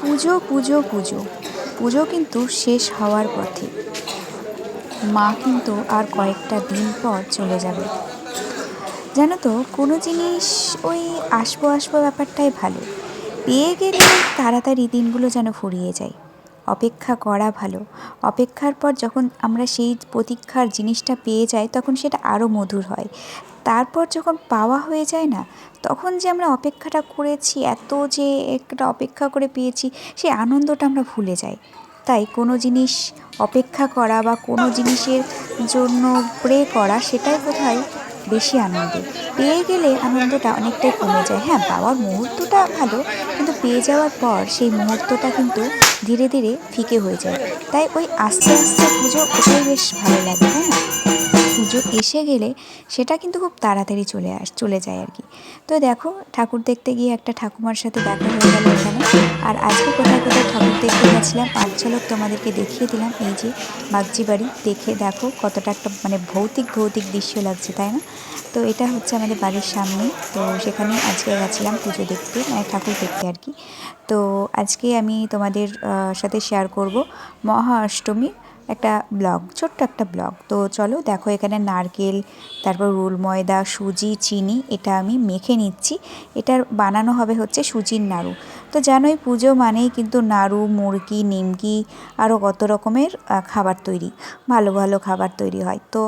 পুজো পুজো পুজো। পুজো কিন্তু শেষ হওয়ার পথে। মা কিন্তু আর কয়েকটা দিন পর চলে যাবে। জানো তো, কোনো জিনিস ওই আসব আসব ব্যাপারটাই ভালো। পেয়ে গেলে তাড়াতাড়ি দিনগুলো যেন ফুরিয়ে যায়। অপেক্ষা করা ভালো। অপেক্ষার পর যখন আমরা সেই প্রতীক্ষার জিনিসটা পেয়ে যাই, তখন সেটা আরও মধুর হয়। তারপর যখন পাওয়া হয়ে যায় না, তখন যে আমরা অপেক্ষাটা করেছি, এত যে একটা অপেক্ষা করে পেয়েছি সেই আনন্দটা আমরা ভুলে যাই। তাই কোনো জিনিস অপেক্ষা করা বা কোনো জিনিসের জন্য প্রে করা, সেটাই বোধহয় বেশি আনন্দ পেয়ে গেলে আনন্দটা অনেকটাই কমে যায়। হ্যাঁ পাওয়ার মুহূর্তটা ভালো, কিন্তু পেয়ে যাওয়ার পর সেই মুহূর্তটা কিন্তু ধীরে ধীরে ফিকে হয়ে যায়। তাই ওই আস্তে আস্তে পুজো ওটাই বেশ ভালো লাগে, তাই না? পুজো এসে গেলে সেটা কিন্তু খুব তাড়াতাড়ি চলে আস, চলে যায় আর কি। তো দেখো, ঠাকুর দেখতে গিয়ে একটা ঠাকুমার সাথে দেখা হয়ে গেল এখানে। আর আজকে কোথায় কোথায় ঠাকুর দেখতে গেছিলাম, পাঁচ ঝলক তোমাদেরকে দেখিয়ে দিলাম। এই যে বাগজি বাড়ি, দেখে দেখো কতটা একটা মানে ভৌতিক ভৌতিক দৃশ্য লাগছে, তাই না? তো এটা হচ্ছে আমাদের বাড়ির সামনে। তো সেখানে আজকে গেছিলাম পুজো দেখতে মানে ঠাকুর দেখতে আর কি। তো আজকে আমি তোমাদের সাথে শেয়ার করব মহা অষ্টমী একটা ব্লগ, ছোট্ট একটা ব্লগ। তো চলো দেখো এখানে নারকেল, তারপর রুল ময়দা, সুজি, চিনি, এটা আমি মেখে নিচ্ছি। এটার বানানো হবে হচ্ছে সুজির নাড়ু। তো জানোই পুজো মানেই কিন্তু নাড়ু, মুরগি, নিমকি আরও কত রকমের খাবার তৈরি, ভালো ভালো খাবার তৈরি হয়। তো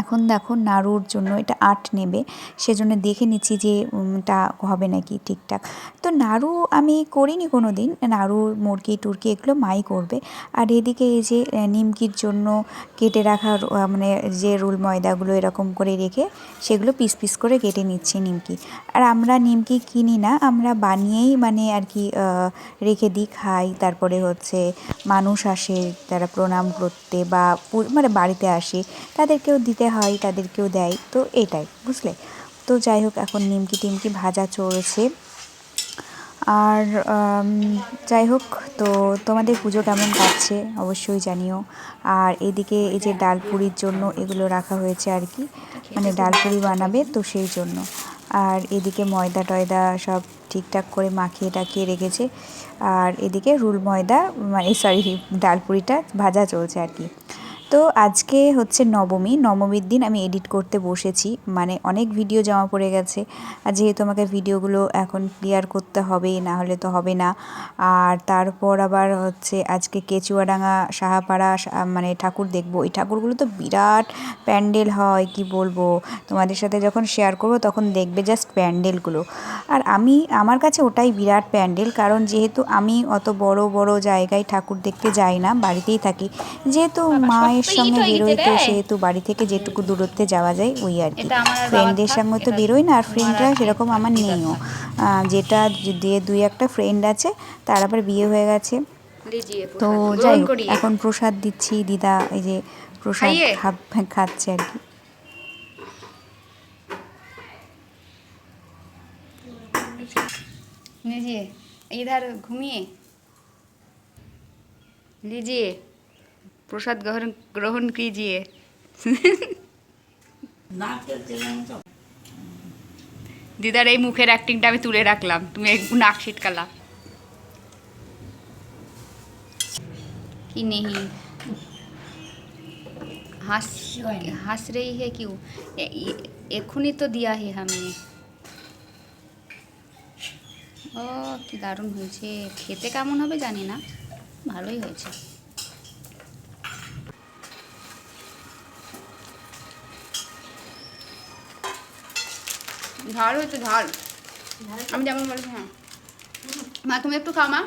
এখন দেখো নাড়ুর জন্য এটা আট নেবে সেজন্য দেখে নিচ্ছি যে উম, টা হবে নাকি ঠিকঠাক। তো নাড়ু আমি করিনি কোনো দিন নাড়ু মুরগি টুরকি এগুলো মাই করবে। আর এদিকে এই যে নিমকির জন্য কেটে রাখা মানে যে রোল ময়দাগুলো এরকম করে রেখে সেগুলো পিস পিস করে কেটে নিচ্ছে নিমকি। আর আমরা নিমকি কিনি না আমরা বানিয়েই মানে আর কি রেখে দিই খাই তারপরে হচ্ছে মানুষ আসে তারা প্রণাম করতে বা মানে বাড়িতে আসে তাদেরকেও দিতে হয়, তাদেরকেও দেয়। তো এটাই, বুঝলে? তো যাই হোক, এখন নিমকি টিমকি ভাজা চলছে। আর যাই হোক, তো তোমাদের পুজো কেমন কাটছে অবশ্যই জানিও। আর এদিকে এই যে ডাল পুরির জন্য এগুলো রাখা হয়েছে আর কি মানে ডাল পুরি বানাবে তো সেই জন্য। আর এদিকে ময়দা টয়দা সব ঠিকঠাক করে মাখিয়ে টাকিয়ে রেখেছে। আর এদিকে রুল ময়দা মানে সরি ডাল পুরিটা ভাজা চলছে আর কি। তো আজকে হচ্ছে নবমী নবমীর দিন আমি এডিট করতে বসেছি মানে অনেক ভিডিও জমা পড়ে গেছে। আর যেহেতু আমাকে ভিডিওগুলো এখন ক্লিয়ার করতে হবে না হলে তো হবে না। আর তারপর আবার হচ্ছে আজকে কেচুয়াডাঙ্গা সাহাপাড়া মানে ঠাকুর দেখব। এই ঠাকুরগুলো তো বিরাট প্যান্ডেল হয় কি বলব? তোমাদের সাথে যখন শেয়ার করব তখন দেখবে জাস্ট প্যান্ডেলগুলো। আর আমি আমার কাছে ওটাই বিরাট প্যান্ডেল কারণ যেহেতু আমি অত বড় বড় জায়গায় ঠাকুর দেখতে যাই না বাড়িতেই থাকি। যেহেতু মায়ের সঙ্গে বেরোই তো সেহেতু বাড়ি থেকে যেটুকু দূরত্বে যাওয়া যায় ওই আর কি এটা আমার আর ফ্রেন্ডের বাবার সঙ্গে থাক, তো এটা বেরোই না আর তোমার ফ্রেন্ডরা আর কি সেরকম আমার ঠিক নেইও আহ, যেটা দিয়ে দুই একটা ফ্রেন্ড আছে তার আবার বিয়ে হয়ে গেছে लीजिए তো प्रसाद। যাই ग्रहण হোক करिए এখন প্রসাদ দিচ্ছি দিদা এই যে প্রসাদ খাইয়ে? খাব- খাচ্ছে আর কি लीजिए इधर घूमिए लीजिए প্রসাদ গ্রহণ গ্রহণ কিজিয়ে দিদার এই মুখের অ্যাক্টিংটা আমি তুলে রাখলাম। তুমি একটু নাক ছিটকালা। কি নেহি? হাস হাস রেই হে কিউ? এক্ষুনি তো দিয়া হে আমি ও, কি দারুণ হয়েছে। খেতে কেমন হবে জানি না। ভালোই হয়েছে। ঝাল হয়েছে ঝাল। আমি যেমন বলেছি হ্যাঁ। মা তুমি একটু খাও মা।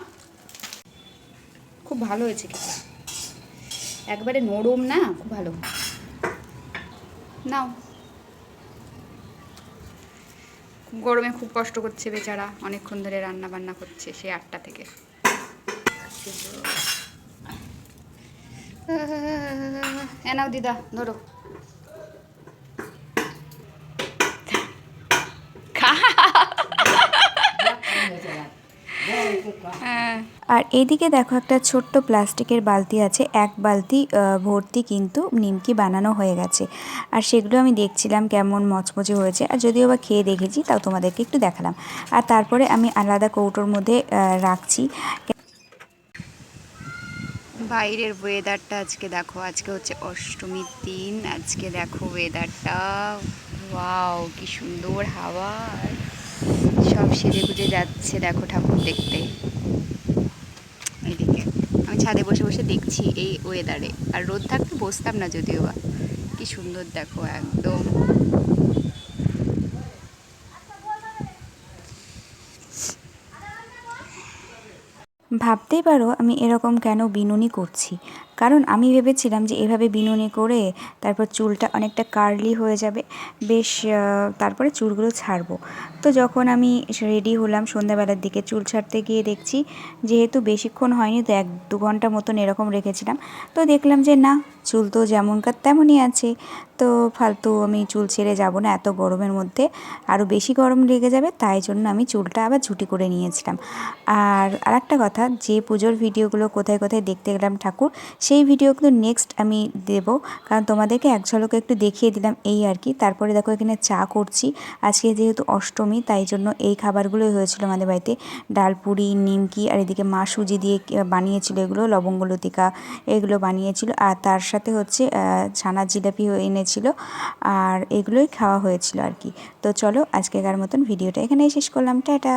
খুব ভালো হয়েছে খেতে। একবারে নরম না খুব ভালো। নাও। গরমে খুব কষ্ট করছে বেচারা অনেকক্ষণ ধরে রান্না বান্না করছে সে আটটা থেকে। এ নাও দিদা ধরো খা হ্যাঁ আর এদিকে দেখো একটা ছোট্ট প্লাস্টিকের বালতি আছে। এক বালতি ভর্তি কিন্তু নিমকি বানানো হয়ে গেছে। আর সেগুলো আমি দেখছিলাম কেমন মচমচে হয়েছে। আর যদিও বা খেয়ে দেখেছি, তাও তোমাদেরকে একটু দেখালাম। আর তারপরে আমি আলাদা কৌটোর মধ্যে রাখছি। বাইরের ওয়েদারটা আজকে দেখো, আজকে হচ্ছে অষ্টমীর দিন, আজকে দেখো ওয়েদারটা ওয়াও কি সুন্দর হাওয়া সব সেজে গুজে যাচ্ছে দেখো ঠাকুর দেখতে। এইদিকে আমি ছাদে বসে বসে দেখছি এই ওয়েদারে আর রোদ থাকতে বসতাম না যদিও বা, কি সুন্দর দেখো, একদম। ভাবতেই পারো আমি এরকম কেন বিনুনি করছি। কারণ আমি ভেবেছিলাম যে এভাবে বিনুনি করে তারপর চুলটা অনেকটা কার্লি হয়ে যাবে, বেশ তারপরে চুলগুলো ছাড়বো। তো যখন আমি রেডি হলাম, সন্ধ্যাবেলার দিকে চুল ছাড়তে গিয়ে দেখছি, যেহেতু বেশিক্ষণ হয়নি, তো এক দু ঘণ্টা মতন এরকম রেখেছিলাম, তো দেখলাম যে না চুল তো যেমনকার তেমনই আছে। তো ফালতু আমি চুল ছেড়ে যাব না এত গরমের মধ্যে। আরও বেশি গরম লেগে যাবে, তাই জন্য আমি চুলটা আবার ঝুটি করে নিয়েছিলাম। আর আরেকটা কথা, যে পুজোর ভিডিওগুলো কোথায় কোথায় দেখতে গেলাম ঠাকুর, সেই ভিডিও কিন্তু নেক্সট আমি দেব। কারণ তোমাদেরকে এক ঝলকে একটু দেখিয়ে দিলাম এই আর কি। তারপরে দেখো এখানে চা করছি। আজকে যেহেতু অষ্টমী, তাই জন্য এই খাবারগুলোই হয়েছিল আমাদের বাড়িতে। ডাল পুরি, নিমকি, আর এদিকে মা সুজি দিয়ে বানিয়েছিল এগুলো, লবঙ্গ লতিকা, এগুলো বানিয়েছিল। আর তার সাথে হচ্ছে ছানা জিলাপি এনেছিল আর এগুলোই খাওয়া হয়েছিল আর কি। তো চলো আজকেকার মতন ভিডিওটা এখানেই শেষ করলাম। টাটা!